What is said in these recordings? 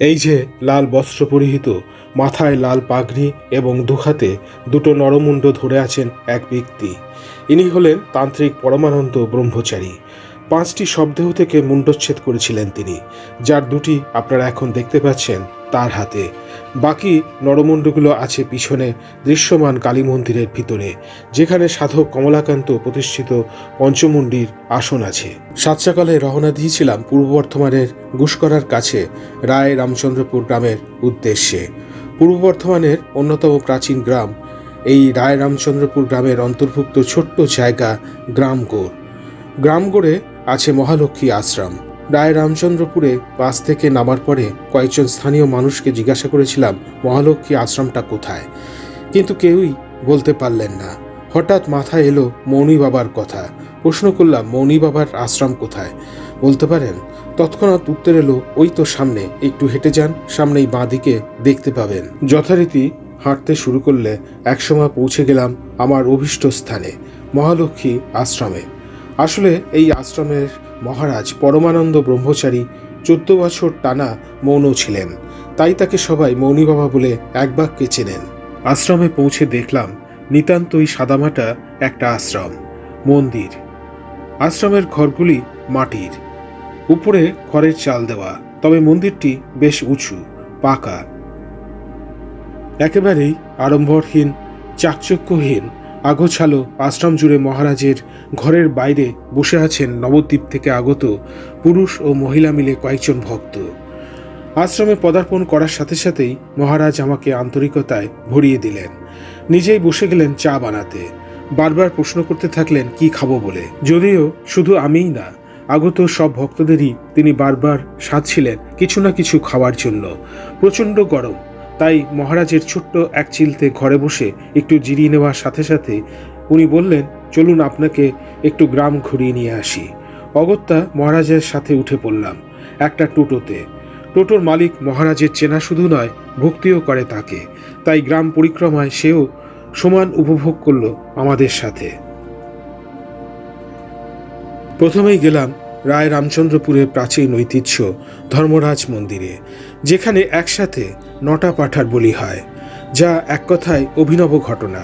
এই যে লাল বস্ত্র পরিহিত, মাথায় লাল পাগড়ি এবং দুহাতে দুটো নরমুণ্ড ধরে আছেন এক ব্যক্তি। ইনি হলেন তান্ত্রিক পরমানন্দ ব্রহ্মচারী। পাঁচটি শবদেহ থেকে মুণ্ডচ্ছেদ করেছিলেন তিনি, যার দুটি আপনারা এখন দেখতে পাচ্ছেন। তার হাতে। বাকি নরমুণ্ডগুলো আছে পিছনে, দৃশ্যমান কালী মন্দিরের ভিতরে, যেখানে সাধক কমলাকান্ত প্রতিষ্ঠিত পঞ্চমুণ্ডির আসন আছে। সাত সকালে রওনা দিয়েছিলাম পূর্ব বর্ধমানের গুসকরার কাছে, রায় রামচন্দ্রপুর গ্রামের উদ্দেশ্যে। পূর্ব বর্ধমানের অন্যতম প্রাচীন গ্রাম, এই রায় রামচন্দ্রপুর গ্রামের অন্তর্ভুক্ত ছোট্ট জায়গা গ্রামগড়। গ্রামগড়ে আছে মহালক্ষ্মী আশ্রম। রায় রামচন্দ্রপুরে বাস থেকে নামার পরে কয়েকজন স্থানীয় মানুষকে জিজ্ঞাসা করেছিলাম মহালক্ষ্মী আশ্রমটা কোথায়? কিন্তু কেউই বলতে পারলেন না। হঠাৎ মাথায় এলো মৌনী বাবার কথা। প্রশ্ন করলাম, মৌনী বাবার আশ্রম কোথায়? বলতে পারেন, তৎক্ষণাৎ উত্তর এলো, ওই তো সামনে, একটু হেঁটে যান, সামনেই বাঁদিকে দেখতে পাবেন। যথারীতি হাঁটতে শুরু করলে একসময় পৌঁছে গেলাম আমার অভীষ্ট স্থানে মহালক্ষ্মী আশ্রমে। আসলে এই আশ্রমের মহারাজ পরমানন্দ ব্রহ্মচারী চোদ্দ বছর টানা মৌন ছিলেন। তাই তাকে সবাই মৌনী বাবা বলে এক বাক্যে চেনেন। আশ্রমে পৌঁছে দেখলাম নিতান্তই সাদামাটা একটা আশ্রম, মন্দির। আশ্রমের ঘরগুলি মাটির। উপরে খড়ের চাল দেওয়া, তবে মন্দিরটি বেশ উঁচু, পাকা। একেবারেই আড়ম্বরহীন, চাকচক্যহীন, আগোছালো আশ্রম জুড়ে মহারাজের ঘরের বাইরে বসে আছেন নবদ্বীপ থেকে আগত পুরুষ ও মহিলা মিলে কয়েকজন ভক্ত। আশ্রমে পদার্পণ করার সাথে সাথেই মহারাজ আমাকে আন্তরিকতায় ভরিয়ে দিলেন। নিজেই বসে গেলেন চা বানাতে। বারবার প্রশ্ন করতে থাকলেন, কি খাব বলে? যদিও শুধু আমিই না, আগত সব ভক্তদেরই তিনি বারবার সাধছিলেন কিছু না কিছু খাওয়ার জন্য। প্রচণ্ড গরম, তাই মহারাজের ছোট্ট এক চিলতে ঘরে বসে একটু জিরিয়ে নেওয়ার সাথে সাথে উনি বললেন চলুন আপনাকে একটু গ্রাম ঘুরিয়ে নিয়ে আসি। অগত্যা মহারাজের সাথে উঠে পড়লাম একটা টোটোতে। টোটোর মালিক মহারাজের চেনা শুধু নয়, ভক্তিও করে তাকে। তাই গ্রাম পরিক্রমায় সেও সমান উপভোগ করল আমাদের সাথে। প্রথমেই গেলাম রায় রামচন্দ্রপুরের প্রাচীন ঐতিহ্য ধর্মরাজ মন্দিরে, যেখানে একসাথে নটা পাঠার বলি হয়, যা এক কথায় অভিনব ঘটনা।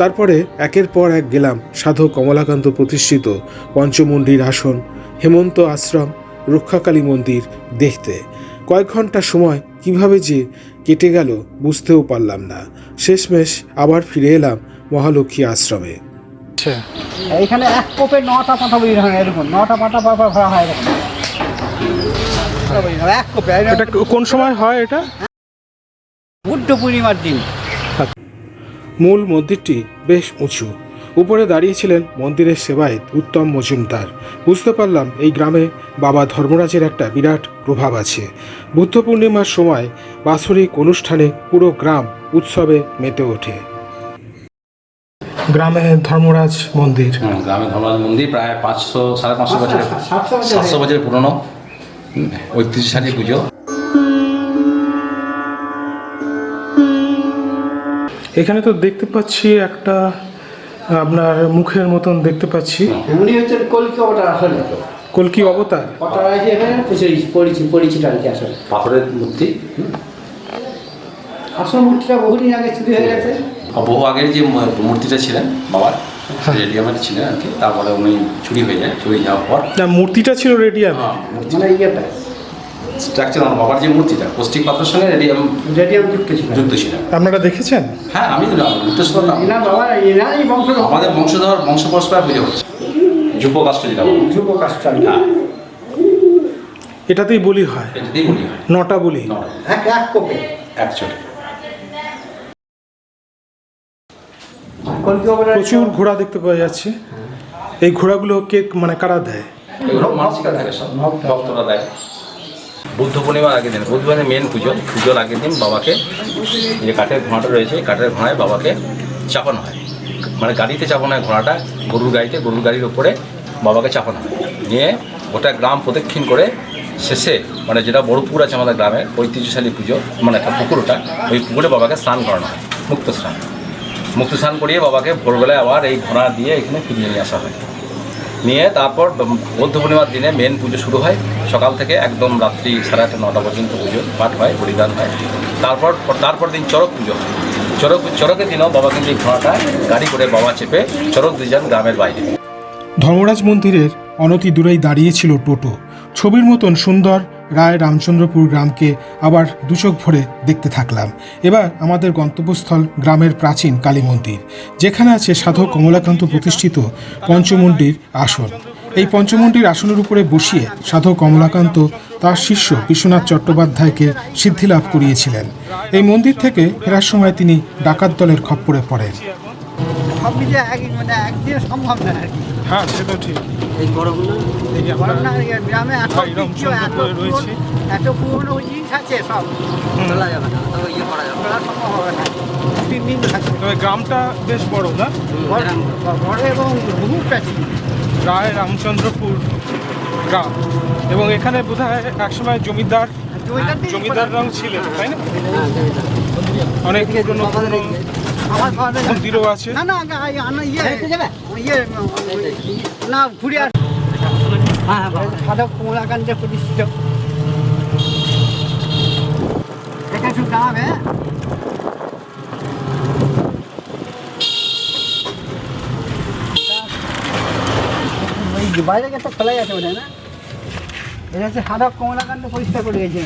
তারপরে একের পর এক গেলাম সাধু কমলাকান্ত প্রতিষ্ঠিত পঞ্চমন্ডির আসন হেমন্ত আশ্রম রক্ষাকালী মন্দির দেখতে। কয়েক ঘণ্টা সময় কীভাবে যে কেটে গেল বুঝতেও পারলাম না। শেষমেশ আবার ফিরে এলাম মহালক্ষ্মী আশ্রমে। এইখানে এক কোপে নটা পাঠা বই হয় এরকম নটা পাঠা পাঠা ভরা হয় এরকম এক কোপে এটা কোন সময় হয় এটা? বুদ্ধ পূর্ণিমার দিন। মূল মন্দিরটি বেশ উঁচু। উপরে দাঁড়িয়েছিলেন মন্দিরের সেবায়ত উত্তম মজুমদার। বুঝতে পারলাম এই গ্রামে বাবা ধর্মরাজের একটা বিরাট প্রভাব আছে। বুদ্ধ পূর্ণিমার সময় বাৎসরিক অনুষ্ঠানে পুরো গ্রাম উৎসবে মেতে ওঠে। গ্রামে ধর্মরাজ মন্দির। হুম, গ্রামে ধর্মরাজ মন্দির প্রায় পাঁচশো সাড়ে পাঁচশো বছরের সাতশো বছর বছরের পুরনো ঐতিহ্যশালী পুজো। এখানে তো দেখতে পাচ্ছি একটা আপনার মুখের মতন দেখতে পাচ্ছি। উনি হচ্ছেন কলকি অবতার আসলে কলকি অবতার? অবতার আছে এখানে পরিচিত পরিচিত আর কি আসলে। পাথরের মূর্তি? আসল মূর্তিটা বহুদিন আগে চুরি হয়ে গেছে। আর বহু আগের যে মূর্তিটা ছিলেন বাবার রেডিয়ামের ছিলেন আর কি তারপরে উনি চুরি হয়ে যায় চুরি যাওয়ার পর। না মূর্তিটা ছিল রেডিয়াম। হ্যাঁ, মানে ইয়েটা। স্ট্রাকচার আমার বাবার যে মূর্তিটা পৌষ্টিক পাথরের সঙ্গে রেডিয়াম রেডিয়াম যুক্ত ছিল। যুক্ত ছিল। আপনারা দেখেছেন? হ্যাঁ আমি উত্তর না। বাবা এনারই বংশ আমাদের বংশধর বংশ পরস্পর পুজো হচ্ছে। যুব কাষ্ট যেটা বলো। যুব কাষ্ট হ্যাঁ। এটাতেই বলি হয়। এটাতেই বলি হয়। নটা বলি। এক এক কোপে। একচুয়ালি কলকি প্রচুর ঘোড়া দেখতে পাওয়া যাচ্ছে। এই ঘোড়াগুলো কে মানে কারা দেয়? মানসিকা থাকে সব। ভক্তরা দেয়। বুদ্ধ পূর্ণিমার আগের দিন, বুদ্ধ পূর্ণিমা মেন পুজো, পুজোর আগের দিন বাবাকে যে কাঠের ঘোড়াটা রয়েছে কাঠের ঘোড়ায় বাবাকে চাপানো হয়। মানে গাড়িতে চাপানো হয় ঘোড়াটা, গরুর গাড়িতে, গরুর গাড়ির উপরে বাবাকে চাপানো হয়। নিয়ে গোটা গ্রাম প্রদক্ষিণ করে শেষে মানে যেটা বড় পুকুর আছে আমাদের গ্রামের ঐতিহ্যশালী পুজো মানে একটা পুকুরটা, ওই পুকুরে বাবাকে স্নান করানো হয়, মুক্ত স্নান। মুক্ত স্নান করিয়ে বাবাকে ভোরবেলায় আবার এই ঘোড়া দিয়ে এখানে ফিরিয়ে নিয়ে আসা হয়। নিয়ে তারপর বৌদ্ধ পূর্ণিমার দিনে মেন পুজো শুরু হয়। সকাল থেকে একদম রাত্রি সাড়ে আটটা, নটা পর্যন্ত পুজো, পাঠ হয়, বলিদান হয়। তারপর তারপর দিন চড়ক পুজো হয়। চড়ক, চড়কের দিনও বাবা কিন্তু ঘোড়াটা গাড়ি করে বাবা চেপে চড়ক দিয়ে যান গ্রামের বাইরে। ধর্মরাজ মন্দিরের অনতি দূরেই দাঁড়িয়েছিল টোটো। ছবির মতন সুন্দর রায় রামচন্দ্রপুর গ্রামকে আবার দুচোখ ভরে দেখতে থাকলাম। এবার আমাদের গন্তব্যস্থল গ্রামের প্রাচীন কালী মন্দির, যেখানে আছে সাধক কমলাকান্ত প্রতিষ্ঠিত পঞ্চমন্ডির আসন। এই পঞ্চমন্ডির আসনের উপরে বসিয়ে সাধক কমলাকান্ত তার শিষ্য বিশ্বনাথ চট্টোপাধ্যায়কে সিদ্ধিলাভ করিয়েছিলেন। এই মন্দির থেকে ফেরার সময় তিনি ডাকাত দলের খপ্পরে পড়েন। সব মিলিয়ে এক মানে একদিনে সম্ভব না আর কি। হ্যাঁ সে তো ঠিক। এই বড়গুলো? না এই গ্রামে এত এত রয়েছে। পুরনো- এত পুরনো জিনিস আছে সব। তোলা যাবে না তবে ইয়ে করা যাবে। তোলা সম্ভব হবে না। তিন দিন থাকবে। তবে গ্রামটা বেশ বড় না? বড় এবং বহু প্রাচীন। রায় রামচন্দ্রপুর গ্রাম। এবং এখানে বোধ হয় একসময় জমিদার জমিদার জমিদাররাও ছিলেন তাই না? হ্যাঁ, জমিদার। অনেক পুরনো পুরনো আমার মন্দিরও আছে। না না ইয়ে। ইয়ে না ঘুরে আস হ্যাঁ সাধক কমলাকান্তের প্রতিষ্ঠিত। এখানে শুধু গ্রাম হ্যাঁ ওই বাইরে গেছে খোলা গেছে বোধ না? এটা হচ্ছে সাধক কমলাকান্ত পরিষ্কার করে গেছে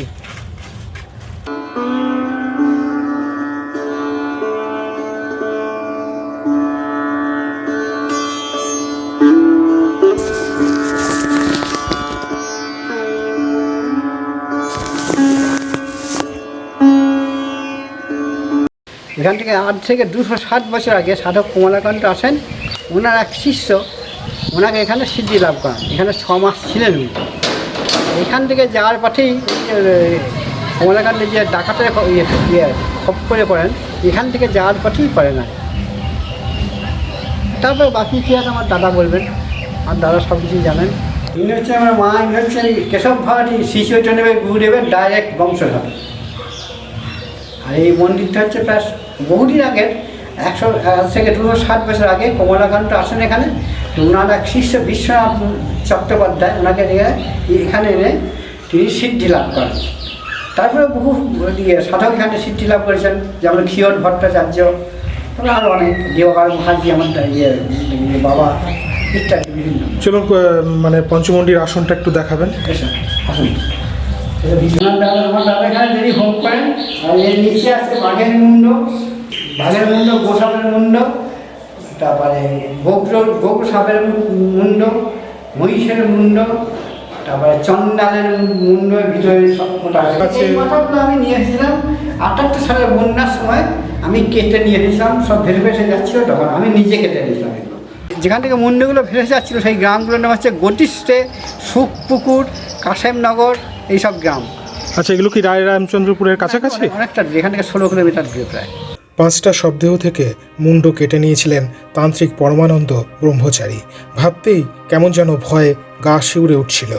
এখান থেকে আজ থেকে দুশো ষাট বছর আগে সাধক কমলাকান্ত আসেন ওনার এক শিষ্য ওনাকে এখানে সিদ্ধি লাভ করান। এখানে ছ মাস ছিলেন উনি। এখান থেকে যাওয়ার পথেই এ, কমলাকান্তের যে ডাকাতের ইয়ে ইয়ে খপ করে পড়েন এখান থেকে যাওয়ার পথেই পড়ে না। তারপর বাকি কি আছে আমার দাদা বলবেন আর দাদা সব কিছুই জানেন। ইনি হচ্ছে আমার মা ইনি হচ্ছেন কেশব ভাড়াটি শ্রী চৈতন্যদেবের গুরুদেবের ডাইরেক্ট বংশধর। আর এই মন্দিরটা হচ্ছে প্রায় বহুদিন আগে একশো থেকে দুশো ষাট বছর আগে কমলাকান্ত আসেন এখানে। ওনার এক শিষ্য বিশ্বনাথ চট্টোপাধ্যায় ওনাকে নিয়ে এখানে এনে তিনি সিদ্ধি লাভ করেন। তারপরে বহু ইয়ে সাধক এখানে সিদ্ধি লাভ করেছেন যেমন ক্ষীয়র ভট্টাচার্য তারপরে আরও অনেক দেওয়ার মহাজি আমার ইয়ে ইয়ে বাবা ইত্যাদি বিভিন্ন। চলুন মানে পঞ্চমন্ডির আসনটা একটু দেখাবেন। আসুন। এটা দাদা আমার দাদা এখানে যিনি হোম করেন আর এর নিচে আছে বাঘের মুন্ড বাঘের মুন্ড গোসাপের মুন্ড তারপরে গোগ্র গোগ্র সাপের মুন্ড মহিষের মুন্ড তারপরে চন্ডালের মুন্ড ভিতরে সব মোটা আছে। এই মাথাগুলো আমি নিয়ে এসেছিলাম আটাত্তর সালের বন্যার সময় আমি কেটে নিয়ে এসেছিলাম সব ভেসে ভেসে যাচ্ছিল তখন আমি নিজে কেটে নিয়েছিলাম এগুলো যেখান থেকে মুন্ডগুলো ভেসে যাচ্ছিল সেই গ্রামগুলোর নাম হচ্ছে গতিস্টে সুখপুকুর কাশেমনগর এইসব গ্রাম। আচ্ছা এগুলো কি রায় রামচন্দ্রপুরের কাছাকাছি? অনেকটা এখান থেকে ষোলো কিলোমিটার দূরে প্রায়। পাঁচটা শবদেহ থেকে মুন্ড কেটে নিয়েছিলেন তান্ত্রিক পরমানন্দ ব্রহ্মচারী। ভাবতেই কেমন যেন ভয়ে গা শিউরে উঠছিল।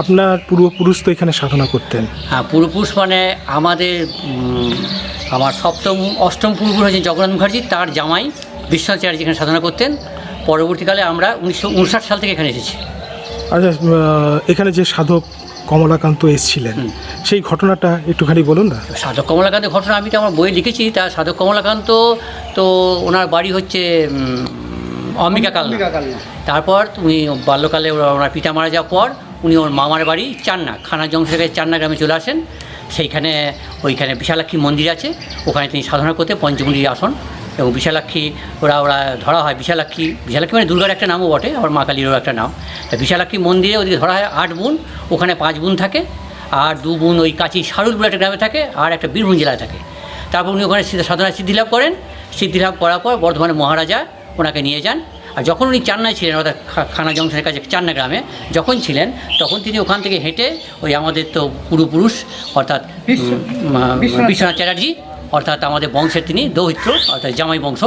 আপনার পূর্বপুরুষ তো এখানে সাধনা করতেন। হ্যাঁ পূর্বপুরুষ মানে আমাদের আমার সপ্তম অষ্টম পূর্বপুরুষ হচ্ছেন জগন্নাথ মুখার্জি তার জামাই বিশ্বনাথ চ্যাটার্জি এখানে সাধনা করতেন। পরবর্তীকালে আমরা উনিশশো উনষাট সাল থেকে এখানে এসেছি। আচ্ছা এখানে যে সাধক কমলাকান্ত এসেছিলেন। সেই ঘটনাটা একটুখানি বলুন না। সাধক কমলাকান্তের ঘটনা আমি তো আমার বইয়ে লিখেছি তা সাধক কমলাকান্ত তো ওনার বাড়ি হচ্ছে অম্বিকা কালনা। তারপর উনি বাল্যকালে ওনার পিতা মারা যাওয়ার পর উনি ওর মামার বাড়ি চান্না খানা জংশন থেকে চান্না গ্রামে চলে আসেন। সেইখানে ওইখানে বিশালাক্ষী মন্দির আছে ওখানে তিনি সাধনা করতে পঞ্চমুন্ডির আসন। এবং বিশালাক্ষী ওরা ওরা ধরা হয় বিশালাক্ষী। বিশালাক্ষী মানে দুর্গার একটা নামও বটে আবার মা কালীরও একটা নাম। তা বিশালাক্ষী মন্দিরে ওদিকে ধরা হয় আট বোন ওখানে পাঁচ বোন থাকে আর দু বোন ওই কাছি সারুল বলে একটা গ্রামে থাকে আর একটা বীরভূম জেলায় থাকে। তারপর উনি ওখানে সিদ্ধ- সাধনায় সিদ্ধিলাভ করেন। সিদ্ধিলাভ করার পর বর্ধমানে মহারাজা ওনাকে নিয়ে যান। আর যখন উনি চান্নায় ছিলেন অর্থাৎ খানা জংশনের কাছে চান্না গ্রামে যখন ছিলেন তখন তিনি ওখান থেকে হেঁটে ওই আমাদের তো পূর্বপুরুষ অর্থাৎ বিশ্বনাথ চ্যাটার্জি অর্থাৎ আমাদের বংশের তিনি দৌহিত্র অর্থাৎ জামাই বংশ।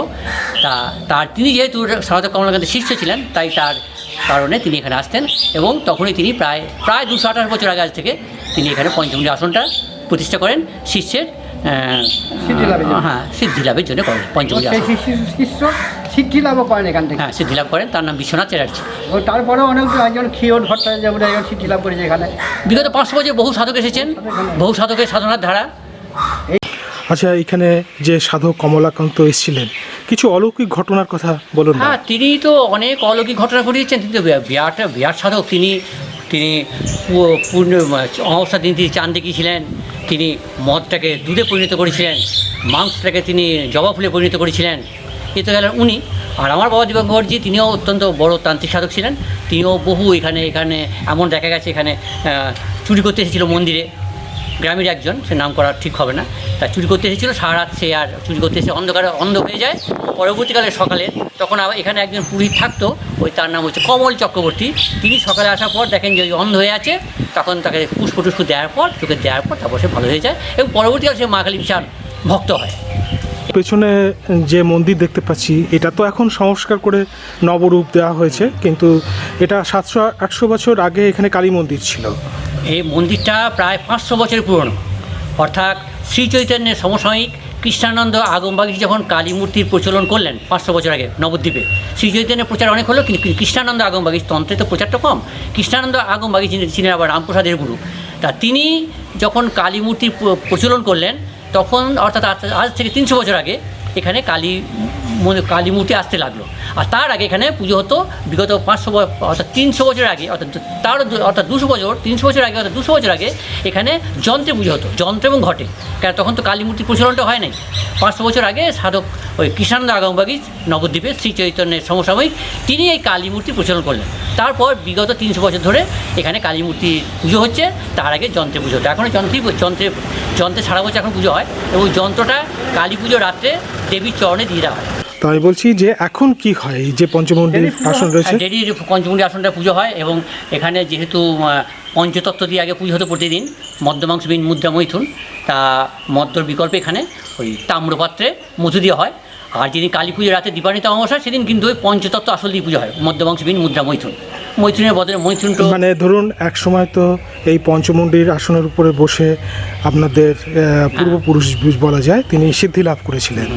তা তার তিনি যেহেতু সারদা কমলাকান্তের শিষ্য ছিলেন তাই তার কারণে তিনি এখানে আসতেন এবং তখনই তিনি প্রায় প্রায় দুশো আঠাশ বছর আগে আজ থেকে তিনি এখানে পঞ্চমী আসনটা প্রতিষ্ঠা করেন শিষ্যের হ্যাঁ সিদ্ধি লাভের জন্য করেন পঞ্চমুখী আসন। শিষ্য- সিদ্ধি লাভও করেন এখান থেকে। হ্যাঁ সিদ্ধি লাভ করেন তার নাম বিশ্বনাথ চ্যাটার্জি। ও তারপরে অনেক একজন ক্ষীর ভট্টাচার্য একজন সিদ্ধি লাভ করেছে এখানে। বিগত পাঁচশো বছর বহু সাধক এসেছেন বহু সাধকের সাধনার ধারা। আচ্ছা এখানে যে সাধক কমলাকান্ত এসেছিলেন, কিছু অলৌকিক ঘটনার কথা বলুন হ্যাঁ তিনি তো অনেক অলৌকিক ঘটনা ঘটিয়েছেন। তিনি তো বিরা- বিরাট বিরাট সাধক তিনি। তিনি পূর্ণ, অমাবস্যার দিন তিনি চাঁদ দেখিয়েছিলেন। তিনি মদটাকে দুধে পরিণত করেছিলেন, মাংসটাকে তিনি জবা ফুলে পরিণত করেছিলেন। এ তো গেলেন উনি। আর আমার বাবা দিবাঙ্করজি তিনিও অত্যন্ত বড় তান্ত্রিক সাধক ছিলেন। তিনিও বহু এখানে এখানে এমন দেখা গেছে, এখানে চুরি করতে এসেছিল মন্দিরে। গ্রামের একজন, সে নাম করা ঠিক হবে না। তা চুরি করতে এসেছিল, সারা রাত সে আর চুরি করতে এসে অন্ধকারে অন্ধ হয়ে যায়। পরবর্তীকালে সকালে তখন আবার এখানে একজন পুরোহিত থাকতো, ওই তার নাম হচ্ছে কমল চক্রবর্তী। তিনি সকালে আসার পর দেখেন যে অন্ধ হয়ে আছে, তখন তাকে পুষ্প টুষ্প দেওয়ার পর, চোখে দেওয়ার পর তারপর সে ভালো হয়ে যায় এবং পরবর্তীকালে সে মা কালী বিশাল ভক্ত হয়। পেছনে যে মন্দির দেখতে পাচ্ছি, এটা তো এখন সংস্কার করে নবরূপ দেওয়া হয়েছে, কিন্তু এটা সাতশো আটশো বছর আগে এখানে কালী মন্দির ছিল। এই মন্দিরটা প্রায় পাঁচশো বছর পুরনো। অর্থাৎ শ্রী চৈতন্যের সমসাময়িক কৃষ্ণানন্দ আগমবাগী যখন কালী মূর্তির প্রচলন করলেন পাঁচশো বছর আগে নবদ্বীপে শ্রী চৈতন্যের প্রচার অনেক হলো, কিন্তু কৃষ্ণানন্দ আগমবাগী তন্ত্রে তো প্রচারটা কম। কৃষ্ণানন্দ আগমবাগী ছিলেন আবার রামপ্রসাদের গুরু, তা তিনি যখন কালী মূর্তির প্রচলন করলেন, তখন অর্থাৎ আজ থেকে তিনশো বছর আগে এখানে কালী মনে- কালী মূর্তি আসতে লাগল। আর তার আগে এখানে পুজো হতো বিগত পাঁচশো অর্থাৎ তিনশো বছর আগে, অর্থাৎ তার অর্থাৎ দুশো বছর, তিনশো বছর আগে, অর্থাৎ দুশো বছর আগে এখানে যন্ত্রে পুজো হতো। যন্ত্র এবং ঘটে। কারণ তখন তো কালী মূর্তির প্রচলনটা হয় নাই। পাঁচশো বছর আগে সাধক ওই কৃষ্ণানন্দ আগমবাগী নবদ্বীপে শ্রী চৈতন্যের সমসাময়িক তিনি এই কালী মূর্তি প্রচলন করলেন। তারপর বিগত তিনশো বছর ধরে এখানে কালী মূর্তি পুজো হচ্ছে, তার আগে যন্ত্রে পুজো হতো। এখনও যন্ত্রই যন্ত্রে যন্ত্রে সারা বছর এখন পুজো হয় এবং যন্ত্রটা কালী পুজো রাত্রে দেবীর চরণে দিয়ে দেওয়া হয়। তো আমি বলছি যে এখন কি হয়? এই যে পঞ্চমন্দির আসন রয়েছে। ডেরির পঞ্চমুণ্ডী আসনটা পুজো হয় এবং এখানে যেহেতু পঞ্চতত্ত্ব দিয়ে আগে পুজো হতো প্রতিদিন মদ্যমাংস বিন মুদ্রা মৈথুন তা মদ্যর বিকল্পে এখানে ওই তাম্রপাত্রে মধু দিয়ে হয়। আর যেদিন কালী পুজো রাতে দীপান্বিত অমাবস্যা সেদিন কিন্তু ওই পঞ্চতত্ত্ব আসল দিয়ে পুজো হয়। মদ্যমাংস বিন মুদ্রা মৈথুন। মৈথুনের বদলে মৈথুন মানে ধরুন এক সময় তো এই পঞ্চমন্দির আসনের উপরে বসে আপনাদের পূর্বপুরুষ বলা যায় তিনি সিদ্ধি লাভ করেছিলেন।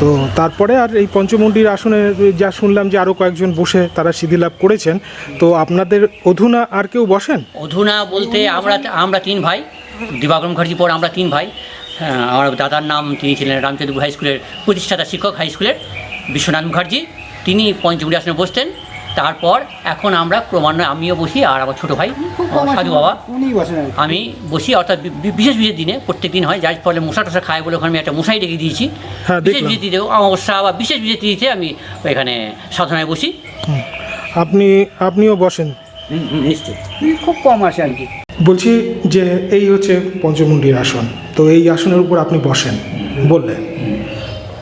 তো তারপরে আর এই পঞ্চমন্দির আসনে যা শুনলাম যে আরও কয়েকজন বসে তারা সিদ্ধি লাভ করেছেন তো আপনাদের অধুনা আর কেউ বসেন? অধুনা বলতে আমরা আমরা তিন ভাই দিবাকর মুখার্জি পর আমরা তিন ভাই। আমার দাদার নাম তিনি ছিলেন রামচন্দ্রপুর হাই স্কুলের প্রতিষ্ঠাতা শিক্ষক হাই স্কুলের বিশ্বনাথ মুখার্জি। তিনি পঞ্চমুড়ি আসনে বসতেন। তারপর এখন আমরা ক্রমান্বয়ে আমিও বসি আর আমার ছোটো ভাই সাধু বাবা। আমি বসি। অর্থাৎ বিশেষ বিশেষ দিনে প্রত্যেক দিন হয়। যার ফলে মশা টশা খায় বলে ওখানে আমি একটা মশাই রেখে দিয়েছি। হ্যাঁ, বিশেষ। বিশেষ দিনেও অমাবস্যা বা বিশেষ বিশেষ দিতে আমি এখানে সাধনায় বসি। আপনি আপনিও বসেন। নিশ্চয়ই। খুব কম আসে আর কি। বলছি যে এই হচ্ছে পঞ্চমুণ্ডির আসন। তো এই আসনের উপর আপনি বসেন বললেন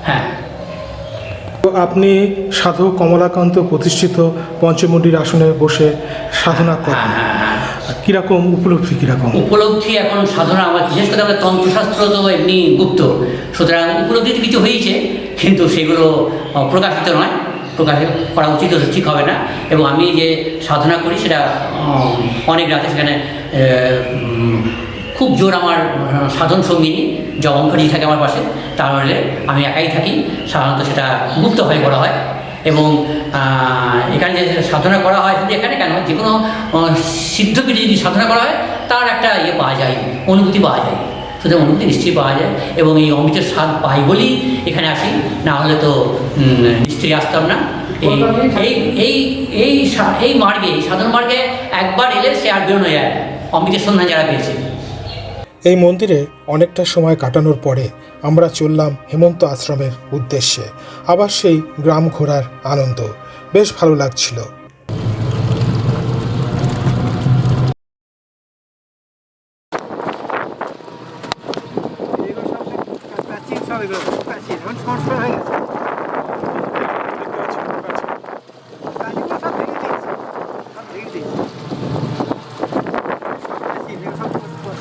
হ্যাঁ। তো আপনি সাধু কমলাকান্ত প্রতিষ্ঠিত পঞ্চমুণ্ডির আসনে বসে সাধনা করেন। কীরকম উপলব্ধি কীরকম? উপলব্ধি এখন সাধনা আমার বিশেষ করে আমাদের তন্ত্রশাস্ত্র তো এমনি গুপ্ত। সুতরাং উপলব্ধি তো কিছু হয়েছে কিন্তু সেগুলো প্রকাশিত নয়। প্রকাশ করা উচিত ঠিক হবে না। এবং আমি যে সাধনা করি সেটা অনেক রাতে সেখানে খুব জোর আমার সাধন সঙ্গিনী জবঙ্করি থাকে আমার পাশে। তাহলে আমি একাই থাকি সাধারণত সেটা গুপ্তভাবে করা হয়। এবং এখানে যে সাধনা করা হয় শুধু এখানে কেন যে কোনো সিদ্ধপীঠে যদি সাধনা করা হয় তার একটা ইয়ে পাওয়া যায় অনুভূতি পাওয়া যায়। সুতরাং অনুভূতি নিশ্চয়ই পাওয়া যায়। এবং এই অমৃতের স্বাদ পাই বলেই এখানে আসি। না হলে তো নিশ্চয়ই আসতাম না। এই এই এই এই মার্গে এই সাধন মার্গে একবার এলে সে আর বেরোনো যায়। অমৃতের সন্ধান যারা পেয়েছে। এই মন্দিরে অনেকটা সময় কাটানোর পরে আমরা চললাম হেমন্ত আশ্রমের উদ্দেশ্যে। আবার সেই গ্রাম ঘোরার আনন্দ। বেশ ভালো লাগছিল এগুলো সব প্রাচীন সব এগুলো খুব প্রাচীন এখন সংস্কার হয়ে গেছে প্রাচীনগুলো সব ভেঙে দিয়েছে সব ভেঙে দিয়েছে সব প্রাচীন এগুলো সব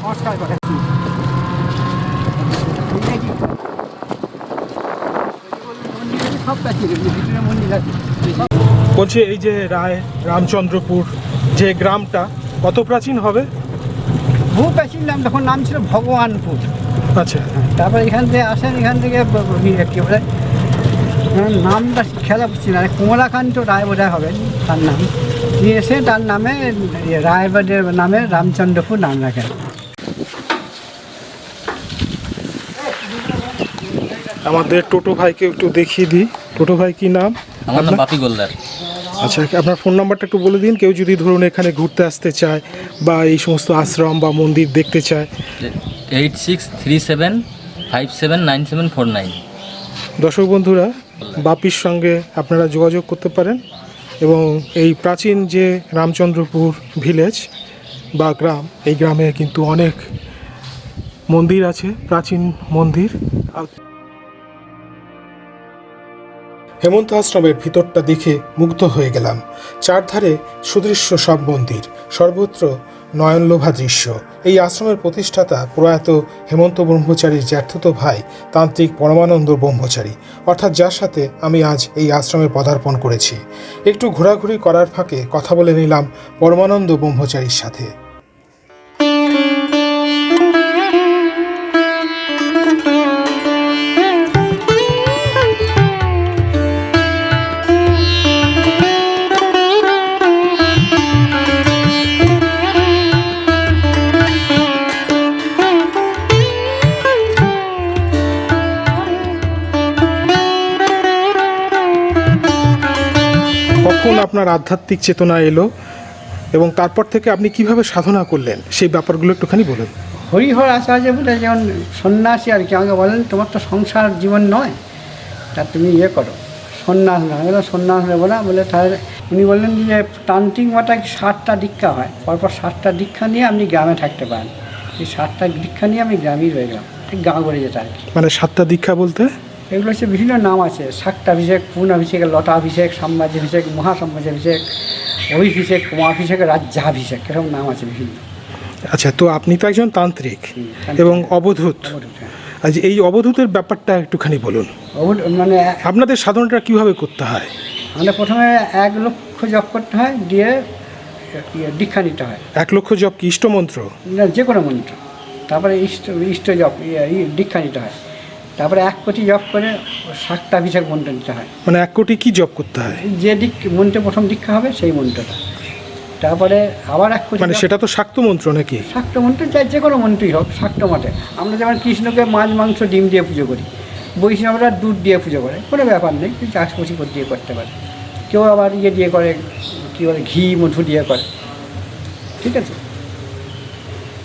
সংস্কার করা ইংরেজি মন্দির সব প্রাচীন এগুলো ভিতরে মন্দির আছে সব বলছি এই যে রায় রামচন্দ্রপুর যে গ্রামটা কত প্রাচীন হবে? বহু প্রাচীন নাম তখন নাম ছিল ভগবানপুর। আচ্ছা। তারপর এখান থেকে আসেন এখান থেকে ইয়ে কি বলে হ্যাঁ, নামটা খেলা বুঝছি না কমলাকান্ত রায় বোধহয় হবে তার নাম। তিনি এসে তার নামে ইয়ে, রায়বাদের নামে রামচন্দ্রপুর নাম রাখেন। আমাদের টোটো ভাইকে একটু দেখিয়ে দিই। টোটো ভাই কি নাম? আমার নাম বাপি গোলদার। আচ্ছা আপনার ফোন নাম্বারটা একটু বলে দিন। কেউ যদি ধরুন এখানে ঘুরতে আসতে চায় বা এই সমস্ত আশ্রম বা মন্দির দেখতে চায়। Eight six three seven five seven nine seven four nine. দর্শক বন্ধুরা বাপির সঙ্গে আপনারা যোগাযোগ করতে পারেন এবং এই প্রাচীন যে রামচন্দ্রপুর ভিলেজ বা গ্রাম এই গ্রামে কিন্তু অনেক মন্দির আছে প্রাচীন মন্দির। আর- হেমন্ত আশ্রমের ভিতরটা দেখে মুগ্ধ হয়ে গেলাম। চারধারে সুদৃশ্য সব মন্দির, সর্বত্র নয়নলোভা দৃশ্য। এই আশ্রমের প্রতিষ্ঠাতা প্রয়াত হেমন্ত ব্রহ্মচারীর জ্যাঠতো ভাই, তান্ত্রিক পরমানন্দ ব্রহ্মচারী। অর্থাৎ যার সাথে আমি আজ এই আশ্রমে পদার্পণ করেছি। একটু ঘোরাঘুরি করার ফাঁকে কথা বলে নিলাম পরমানন্দ ব্রহ্মচারীর সাথে। আপনার আধ্যাত্মিক চেতনা এলো এবং তারপর থেকে আপনি কীভাবে সাধনা করলেন? সেই ব্যাপারগুলো একটুখানি বলুন। হরিহর আচার্য বলে যেমন সন্ন্যাসী আর কি আমাকে বলেন তোমার তো সংসার জীবন নয় তা তুমি ইয়ে করো সন্ন্যাস না। বললাম সন্ন্যাস নেব না। বলে তাহলে উনি বললেন যে তান্ত্রিক মাটা ষাটটা দীক্ষা হয়। পরপর ষাটটা দীক্ষা নিয়ে আপনি গ্রামে থাকতে পারেন। এই ষাটটা দীক্ষা নিয়ে আমি গ্রামেই রয়ে গেলাম। ঠিক গাঁ করে যেটা আর কি। মানে সাতটা দীক্ষা বলতে? এগুলো হচ্ছে বিভিন্ন নাম আছে। শাক্তাভিষেক পূর্ণাভিষেক লতাভিষেক সাম্রাজ্যাভিষেক মহাসাম্রাজ্যাভিষেক অভিষেক কুমাভিষেক রাজ্যাভিষেক এরকম নাম আছে বিভিন্ন। আচ্ছা তো আপনি তো একজন তান্ত্রিক। এবং অবধূত। আজ এই অবধূতের ব্যাপারটা একটুখানি বলুন। মানে আপনাদের সাধনটা কীভাবে করতে হয়? মানে প্রথমে এক লক্ষ জপ করতে হয় দিয়ে ইয়ে দীক্ষা নিতে হয়। এক লক্ষ জপ কি ইষ্টমন্ত্র না, যে কোনো মন্ত্র। তারপরে ইষ্ট ইষ্ট জপ ইয়ে, দীক্ষা নিতে হয়। তারপরে এক কোটি জব করে শাক্তাভিষেক মন্ত্র নিতে হয়। মানে এক কোটি কি জব করতে হয়? যে দিক মন্ত্রে প্রথম দীক্ষা হবে সেই মন্ত্রটা। তারপরে আবার এক কোটি মানে সেটা তো শাক্ত মন্ত্র নাকি? শাক্ত মন্ত্র যাই যে কোনো মন্ত্রই হোক শাক্ত মতে আমরা যেমন কৃষ্ণকে মাছ মাংস ডিম দিয়ে পুজো করি বৈষ্ণবরা দুধ দিয়ে পুজো করে কোনো ব্যাপার নেই কেউ চাষ পুষি করে দিয়ে করতে পারে। কেউ আবার ইয়ে দিয়ে করে কী বলে ঘি মধু দিয়ে করে। ঠিক আছে?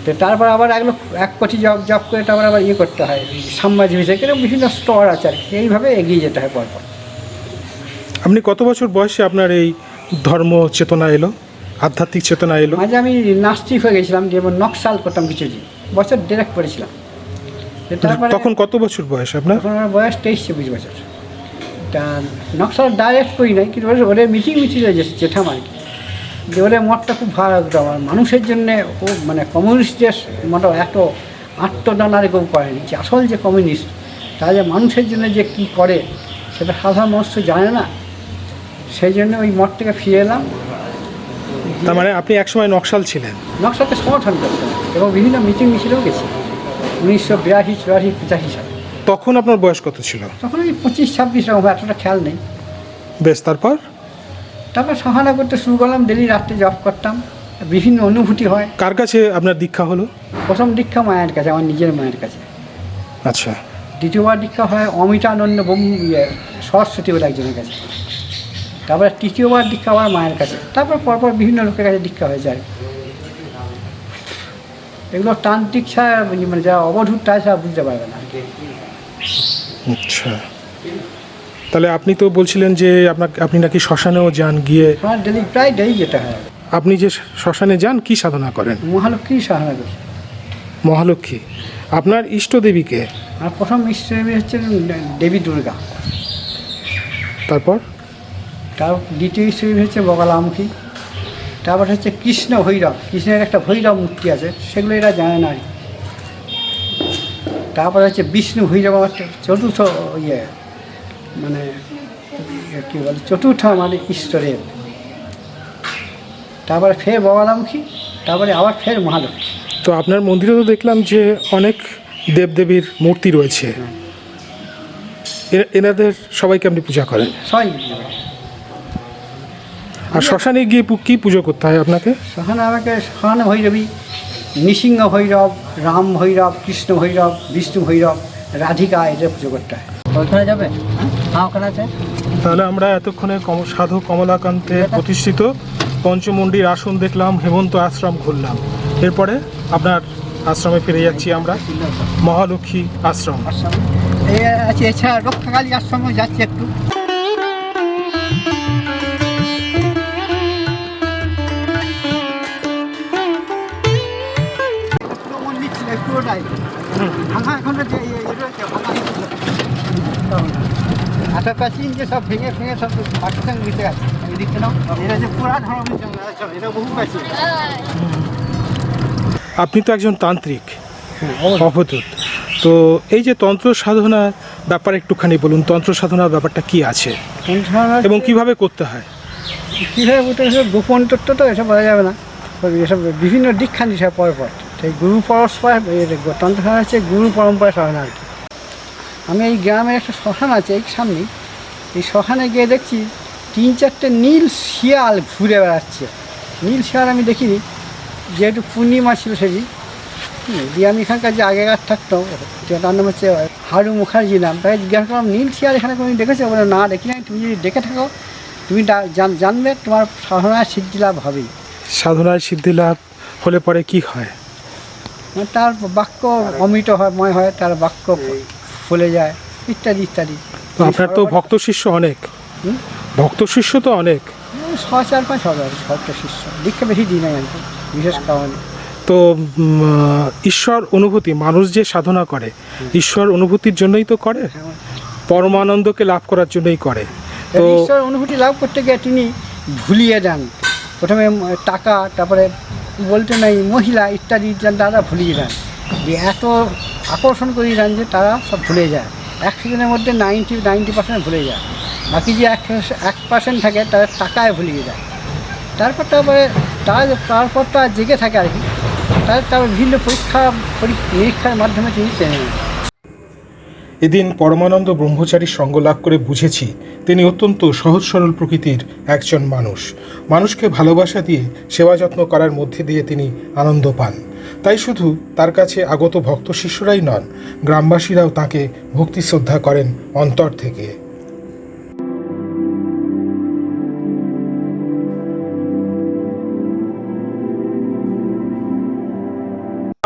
তো তারপর আবার এক লোক এক কোটি জব জব করে তারপর আবার ইয়ে করতে হয় সাম্রাজ্য হিসেবে এরকম বিভিন্ন স্তর আছে আর কি এইভাবে এগিয়ে যেতে হয় পরপর। আপনি কত বছর বয়সে আপনার এই ধর্ম চেতনা এলো? আধ্যাত্মিক চেতনা এলো? মাঝে আমি নাস্তিক হয়ে গেছিলাম এবার নকশাল করতাম কিছুদিন বছর দেড়েক করেছিলাম তখন কত বছর বয়স আপনার? তখন আমার বয়স তেইশ চব্বিশ বছর। তা নকশাল ডাইরেক্ট করি নাই কিন্তু ওদের- মিটিং মিটিং যে যেতাম আর কি। যে মঠটা খুব ভালো লাগতো আমার। মানুষের জন্যে ও মানে কমিউনিস্টের মতো এত আত্মদানারে কেউ করেনি। যে আসল যে কমিউনিস্ট তারা যে মানুষের জন্য যে কী করে সেটা সাধারণ মানুষ তো জানে না। সেই জন্য ওই মঠ থেকে ফিরে এলাম। তার মানে আপনি একসময় নকশাল ছিলেন? নকশালকে সমর্থন করতাম এবং বিভিন্ন মিটিং মিছিলেও গেছি। উনিশশো বিরাশি চুরাশি পঁচাশি সালে। তখন আপনার বয়স কত ছিল? তখন ওই পঁচিশ ছাব্বিশ রকম এতটা খেয়াল নেই। বেশ তারপর? তারপর সাহানা করতে শুরু করলাম ডেলি রাত্রে জব করতাম। বিভিন্ন অনুভূতি হয়। কার কাছে আপনার দীক্ষা হলো? প্রথম দীক্ষা মায়ের কাছে আমার নিজের মায়ের কাছে। আচ্ছা। দ্বিতীয়বার দীক্ষা হয় অমিতানন্দ ব্রহ্ম ইয়ে সরস্বতী বলে একজনের কাছে। তারপরে তৃতীয়বার দীক্ষা আমার মায়ের কাছে। তারপর পরপর বিভিন্ন লোকের কাছে দীক্ষা হয়ে যায় এগুলো তান্ত্রিক ছাড়া মানে যারা অবধূত তারা ছাড়া বুঝতে পারবে না। আচ্ছা। তাহলে আপনি তো বলছিলেন যে আপনাকে আপনি নাকি শ্মশানেও যান গিয়ে। আমার ডেলি প্রায় ডেলি যেটা হয়। আপনি যে শ্মশানে যান কি সাধনা করেন? মহালক্ষ্মী সাধনা করি। মহালক্ষ্মী। আপনার ইষ্ট দেবীকে? আর প্রথম ইষ্ট দেবী হচ্ছে দেবী দুর্গা। তারপর? তার দ্বিতীয় ইষ্টদেবী হচ্ছে বগলামুখী। তারপর হচ্ছে কৃষ্ণ ভৈরব। কৃষ্ণের একটা ভৈরব মূর্তি আছে সেগুলো এরা জানে না। তারপর হচ্ছে বিষ্ণু ভৈরব আমার চতুর্থ ইয়ে। মানে ইয়ে কী বলে চতুর্থ মানে ঈশ্বরের। তারপরে ফের বগলামুখী তারপরে আবার ফের মহালক্ষ্মী। তো আপনার মন্দিরে তো দেখলাম যে অনেক দেবদেবীর মূর্তি রয়েছে। এ- এনাদের সবাইকে আপনি পূজা করেন? সবাই আর শ্মশানে গিয়ে কী পুজো করতে হয় আপনাকে? সেখানে আমাকে সেখানে ভৈরবী নৃসিংহ ভৈরব রাম ভৈরব কৃষ্ণ ভৈরব বিষ্ণু ভৈরব রাধিকা এদের পুজো করতে হয়। ওখানে যাবে হ্যাঁ ওখানে আছে? তাহলে আমরা এতক্ষণে সাধু কমলাকান্তে প্রতিষ্ঠিত পঞ্চমন্ডির আসন দেখলাম হেমন্ত আশ্রম ঘুরলাম। এরপরে আপনার আশ্রমে ফিরে যাচ্ছি আমরা মহালক্ষ্মী আশ্রম। এই এছাড়া রক্ষাকালী আশ্রমে যাচ্ছি একটু। ছিল, একটু। যে সব ভেঙে ভেঙে সব পাকিস্তান এই দিকটা নাও এটা যে পুরা এটা বহু আপনি তো একজন তান্ত্রিক অবধূত তো এই যে তন্ত্র সাধনার ব্যাপার একটুখানি বলুন তন্ত্র সাধনার ব্যাপারটা কি আছে? এবং কীভাবে করতে হয়? কীভাবে বলতে এসব গোপন তত্ত্ব তো এসব বলা যাবে না। এসব বিভিন্ন দীক্ষা নিশা পর পর সেই গুরু পরস্পর তন্ত্র সাধনা হচ্ছে গুরু পরম্পরা সাধনা আর কি। আমি এই গ্রামের একটা শ্মশান আছে এই সামনেই। এই শ্মশানে গিয়ে দেখছি তিন চারটে নীল শিয়াল ঘুরে বেড়াচ্ছে। নীল শিয়াল আমি দেখিনি যেহেতু পূর্ণিমা ছিল সেদিন। দিয়ে আমি এখানকার যে আগেকার থাকতো যে তার নাম হচ্ছে হারু মুখার্জি নাম তাই জিজ্ঞাসা করলাম নীল শিয়াল এখানে কোনো দেখেছ? বলে না দেখি নাই। তুমি যদি দেখে থাকো তুমি জানবে তোমার সাধনায় সিদ্ধি লাভ হবেই। সাধনায় সিদ্ধি লাভ হলে পরে কি হয়? মানে তার বাক্য অমৃত হয় ময় হয় তার বাক্য ফুলে যায় ইত্যাদি ইত্যাদি। তো আপনার তো ভক্ত শিষ্য অনেক। ভক্ত শিষ্য তো অনেক। ছ চার পাঁচ আর সত্য শিষ্য। দীক্ষা বেশি দিই নাই বিশেষ কারণে। তো ঈশ্বর অনুভূতি মানুষ যে সাধনা করে ঈশ্বর অনুভূতির জন্যই তো করে হ্যাঁ। পরমানন্দকে লাভ করার জন্যই করে। তো ঈশ্বর অনুভূতি লাভ করতে গিয়ে তিনি ভুলিয়ে দেন প্রথমে টাকা তারপরে বলতে নাই মহিলা ইত্যাদি তারা ভুলিয়ে দেন যে এত আকর্ষণ দেন যে তারা সব ভুলে যায়। একশো দিনের মধ্যে নাইনটি নাইনটি পার্সেন্ট ভুলে যায়। বাকি যে এক এক পার্সেন্ট থাকে, তারা টাকায় ভুলিয়ে যায়। তারপর তারপরে তারা, তারপর তার জেগে থাকে আর কি। তার তার বিভিন্ন পরীক্ষা, পরী- নিরীক্ষার মাধ্যমে তিনি চেনে এদিন পরমানন্দ ব্রহ্মচারীর সঙ্গ লাভ করে বুঝেছি, তিনি অত্যন্ত সহজ সরল প্রকৃতির একজন মানুষ। মানুষকে ভালোবাসা দিয়ে, সেবা যত্ন করার মধ্যে দিয়ে তিনি আনন্দ পান। তাই শুধু তার কাছে আগত ভক্ত শিষ্যরাই নন, গ্রামবাসীরাও তাকে ভক্তি শ্রদ্ধা করেন অন্তর থেকে।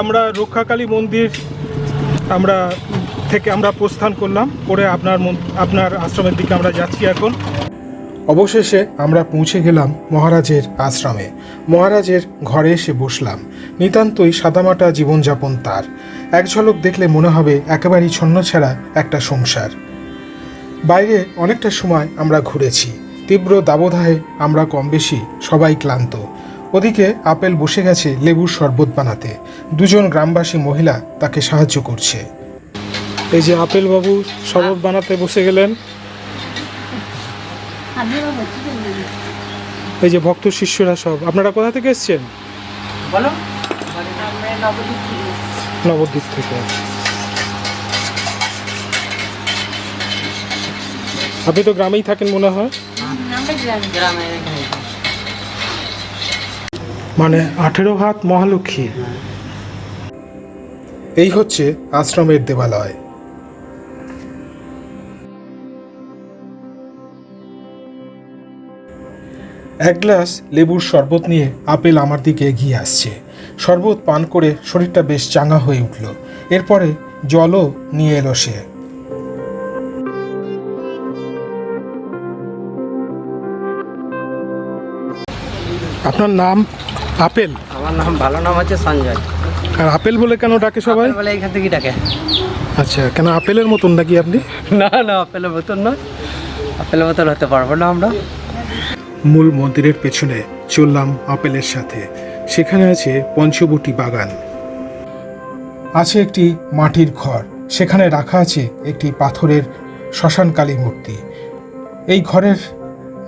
আমরা রক্ষাকালী মন্দির আমরা থেকে আমরা প্রস্থান করলাম, করে আপনার আপনার আশ্রমের দিকে আমরা যাচ্ছি এখন। অবশেষে আমরা পৌঁছে গেলাম মহারাজের আশ্রমে। মহারাজের ঘরে এসে বসলাম। নিতান্তই সাদামাটা জীবনযাপন তার। এক ঝলক দেখলে মনে হবে একেবারেই ছন্নছাড়া একটা সংসার। বাইরে অনেকটা সময় আমরা ঘুরেছি। তীব্র দাবদাহে আমরা কম বেশি সবাই ক্লান্ত। ওদিকে আপেল বসে গেছে লেবুর শরবত বানাতে। দুজন গ্রামবাসী মহিলা তাকে সাহায্য করছে। এই যে আপেল বাবু শরবত বানাতে বসে গেলেন এই যে ভক্ত শিষ্যরা সব আপনারা কোথা থেকে এসছেন? বলো। নবদ্বীপ থেকে আপনি তো গ্রামেই থাকেন মনে হয়? মানে আঠেরো হাত মহালক্ষ্মী। এই হচ্ছে আশ্রমের দেবালয়। এক গ্লাস লেবুর শরবত নিয়ে আপেল আমার দিকে এগিয়ে আসছে। শরবত পান করে শরীরটা বেশ চাঙ্গা হয়ে উঠল। এরপরে জলও নিয়ে এলো সে। আপনার নাম? আপেল? আমার নাম ভালো নাম আছে সঞ্জয়। আর আপেল বলে কেন ডাকে সবাই? বলে এখান থেকে ডাকে। আচ্ছা কেন আপেলের মতন নাকি আপনি? না না আপেলের মতন নয়। আপেলের মতন হতে পারব না আমরা। মূল মন্দিরের পেছনে চললাম আপেলের সাথে। সেখানে আছে পঞ্চবটি বাগান। আছে একটি মাটির ঘর। সেখানে রাখা আছে একটি পাথরের শ্মশানকালী মূর্তি। এই ঘরের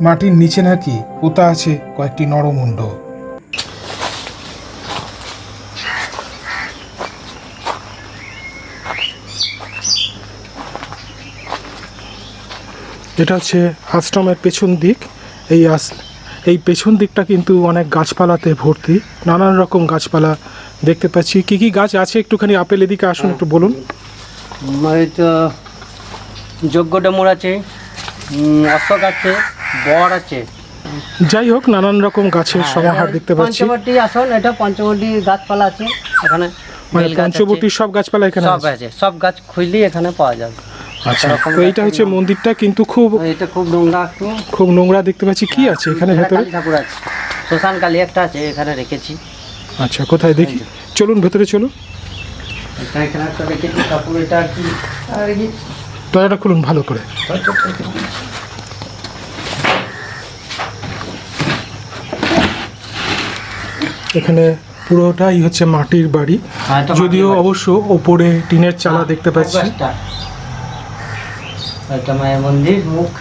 মাটির নিচে নাকি পোতা আছে কয়েকটি নরমুণ্ড। এটা হচ্ছে আশ্রমের পেছন দিক। এই আস এই পেছন দিকটা কিন্তু অনেক গাছপালাতে ভর্তি। নানান রকম গাছপালা দেখতে পাচ্ছি। কি কি গাছ আছে? একটুখানি আপেল এদিকে আসুন একটু বলুন। তো যোগ্য ডেমুর আছে অশোক আছে বর আছে। যাই হোক নানান রকম গাছের হ্যাঁ, সমাহার দেখতে পাচ্ছি। পঞ্চবটি আসন এটা পঞ্চবটি গাছপালা আছে এখানে মানে পঞ্চবটির সব গাছপালা এখানে সব আছে? সব গাছ খুঁজলেই এখানে পাওয়া যাবে। আচ্ছা তো এইটা হচ্ছে। মন্দিরটা কিন্তু খুব এটা খুব নোংরা খুব নোংরা দেখতে পাচ্ছি। কি আছে এখানে ভেতরে? ঠাকুর আছে। শ্মশান কালী একটা আছে এখানে রেখেছি। আচ্ছা কোথায় দেখি? চলুন ভেতরে চলুন। দরজাটা খুলুন ভালো করে। এখানে পুরোটাই হচ্ছে মাটির বাড়ি। হ্যাঁ, যদিও অবশ্য ওপরে টিনের চালা দেখতে পাচ্ছি। এটা মায়ের মন্দির মুখ।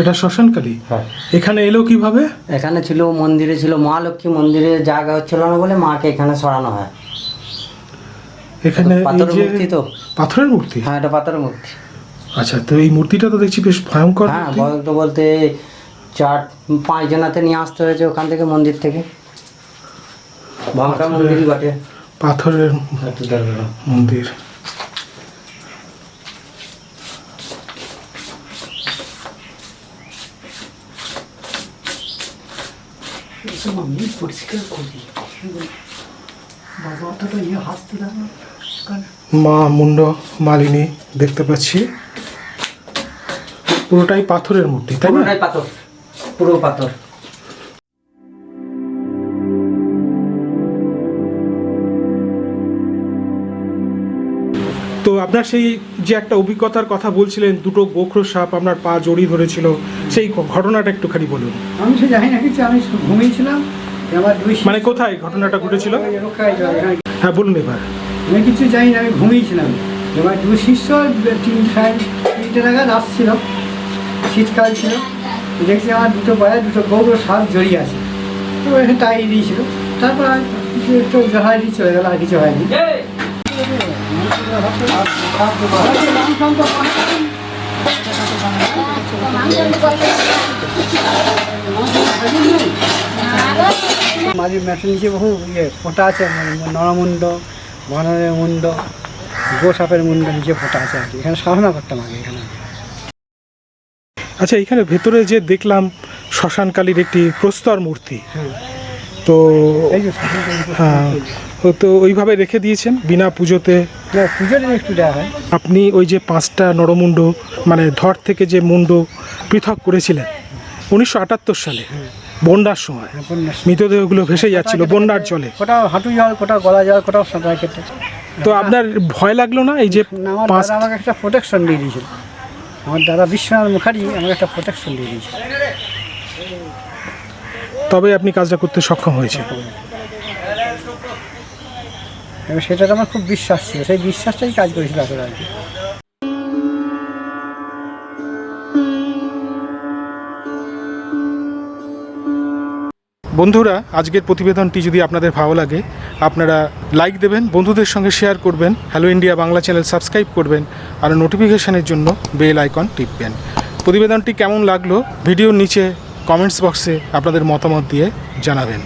এটা শ্মশানকালী? হ্যাঁ। এখানে এলো কীভাবে? এখানে ছিল মন্দিরে ছিল মহালক্ষ্মী মন্দিরে জায়গা হচ্ছিল না বলে মাকে এখানে সরানো হয়। এখানে পাথরের মূর্তি তো। পাথরের মূর্তি? হ্যাঁ এটা পাথরের মূর্তি। আচ্ছা তো এই মূর্তিটা তো দেখছি বেশ ভয়ঙ্কর হ্যাঁ মূর্তি। বলতে চার পাঁচ জনাতে নিয়ে আসতে হয়েছে ওখান থেকে মন্দির থেকে। ভয়ঙ্কর মন্দিরই বটে। পাথরের একটু আমি পরিষ্কার করি বাবা অতটা ইয়ে হাসতে দাও মা মুন্ড মালিনী দেখতে পাচ্ছি। পুরোটাই পাথরের মূর্তি তাই না? পাথর। পুরো পাথর। তো আপনার সেই যে একটা অভিজ্ঞতার কথা বলছিলেন দুটো গোখরো সাপ আপনার পা জড়িয়ে ধরেছিল সেই ঘটনাটা একটুখানি বলুন। আমি সে জানি না কিছু আমি ঘুমিয়েছিলাম আমার দুই মানে কোথায় ঘটনাটা ঘটেছিল? এখানে হ্যাঁ বলুন এবার। আমি কিছু জানি না আমি ঘুমিয়েছিলাম। এবার দু শিষ্য তিন সাড়ে তিনটে নাগাদ আসছিল শীতকাল ছিল দেখছি আমার দুটো পায়ে দুটো গৌর সাপ জড়িয়ে আছে। তো এসে টাই দিয়েছিল। তারপর একটু জড়াই দিয়ে চলে গেল আর কিছু হয়নি। মাঝে ম্যাটের নিচে বহু ইয়ে ফোঁটা আছে মানে নরমুন্ড বনের মুন্ড গো সাপের মুন্ড নিচে ফোঁটা আছে আর কি। এখানে সাধনা করতাম আগে এখানে। আচ্ছা এখানে ভেতরে যে দেখলাম শ্মশানকালীর একটি প্রস্তর মূর্তি হ্যাঁ। তো হ্যাঁ তো ওইভাবে রেখে দিয়েছেন বিনা পুজোতে? আপনি ওই যে পাঁচটা নরমুণ্ড মানে ধর থেকে যে মুন্ড পৃথক করেছিলেন উনিশশো আটাত্তর সালে বন্যার সময় হ্যাঁ, মৃতদেহগুলো ভেসে যাচ্ছিল বন্যার জলে। কোথাও হাঁটু জল কোথাও গলা জল কোথাও সাঁতার কেটে। তো আপনার ভয় লাগল না এই যে আমার পাঁচ দাদা আমাকে একটা প্রোটেকশন দিয়ে দিয়েছিল। আমার দাদা বিশ্বনাথ মুখার্জি আমাকে একটা প্রোটেকশন দিয়ে দিয়েছিল। তবে আপনি কাজটা করতে সক্ষম হয়েছে সেটাতে আমার খুব বিশ্বাস ছিল সেই বিশ্বাসটাই কাজ করেছিল আসলে আর কি। বন্ধুরা আজকের প্রতিবেদনটি যদি আপনাদের ভালো লাগে আপনারা লাইক দেবেন বন্ধুদের সঙ্গে শেয়ার করবেন hello India Bangla channel subscribe করবেন আর নোটিফিকেশানের জন্য বেল আইকন টিপবেন। প্রতিবেদনটি কেমন লাগল ভিডিওর নিচে কমেন্টস বক্সে আপনাদের মতামত দিয়ে জানাবেন।